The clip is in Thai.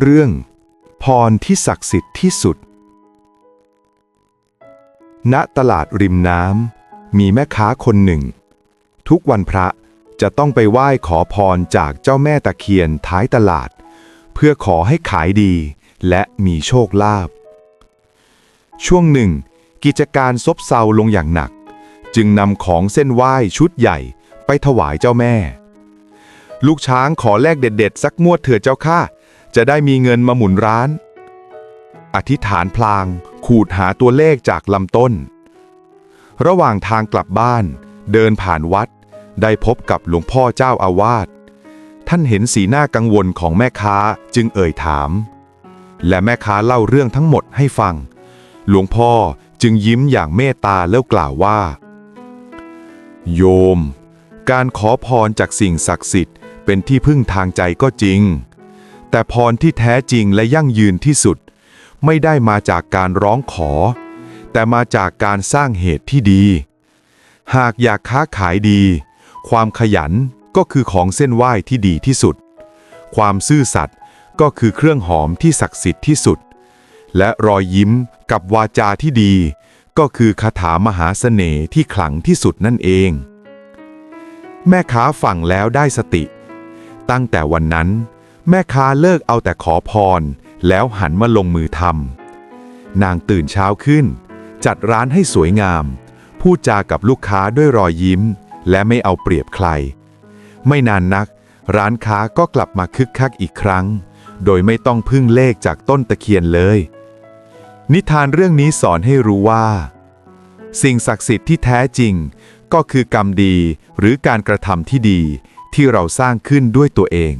เรื่อง พรที่ศักดิ์สิทธิ์ที่สุด ณตลาดริมน้ำมีแม่ค้าคนหนึ่ง ทุกวันพระจะต้องไปไหว้ขอพรจากเจ้าแม่ตะเคียนท้ายตลาด เพื่อขอให้ขายดีและมีโชคลาภช่วงหนึ่ง กิจการซบเซาลงอย่างหนัก จึงนำของเส้นไหว้ชุดใหญ่ไปถวายเจ้าแม่ ลูกช้างขอแลกเด็ดๆสักงวดเถิดเจ้าข้า จะได้มีเงินมาหมุนร้าน อธิษฐานพลางขูดหาตัวเลขจากลำต้น ระหว่างทางกลับบ้านเดินผ่านวัด ได้พบกับหลวงพ่อเจ้าอาวาสท่านเห็นสีหน้ากังวลของแม่ค้าจึงเอ่ยถาม และแม่ค้าเล่าเรื่องทั้งหมดให้ฟัง หลวงพ่อจึงยิ้มอย่างเมตตาแล้วกล่าวว่า โยม การขอพรจากสิ่งศักดิ์สิทธิ์เป็นที่พึ่งทางใจก็จริง แต่พรที่แท้จริงและยั่งยืนที่สุด ไม่ได้มาจากการร้องขอ แต่มาจากการสร้างเหตุที่ดี หากอยากค้าขายดี ความขยันก็คือของเส้นไหว้ที่ดีที่สุด ความซื่อสัตย์ก็คือเครื่องหอมที่ศักดิ์สิทธิ์ที่สุด และรอยยิ้มกับวาจาที่ดี ก็คือคาถามหาเสน่ห์ที่ขลังที่สุดนั่นเอง แม่ค้าฟังแล้วได้สติ ตั้งแต่วันนั้น แม่ค้าเลิกเอาแต่ขอพร แล้วหันมาลงมือทำนางตื่นเช้าขึ้น จัดร้านให้สวยงาม พูดจากับลูกค้าด้วยรอยยิ้ม และไม่เอาเปรียบใคร ไม่นานนัก ร้านค้าก็กลับมาคึกคักอีกครั้ง โดยไม่ต้องพึ่งเลขจากต้นตะเคียนเลย นิทานเรื่องนี้สอนให้รู้ว่า สิ่งศักดิ์สิทธิ์ที่แท้จริง ก็คือกรรมดีหรือการกระทำที่ดีที่เราสร้างขึ้นด้วยตัวเอง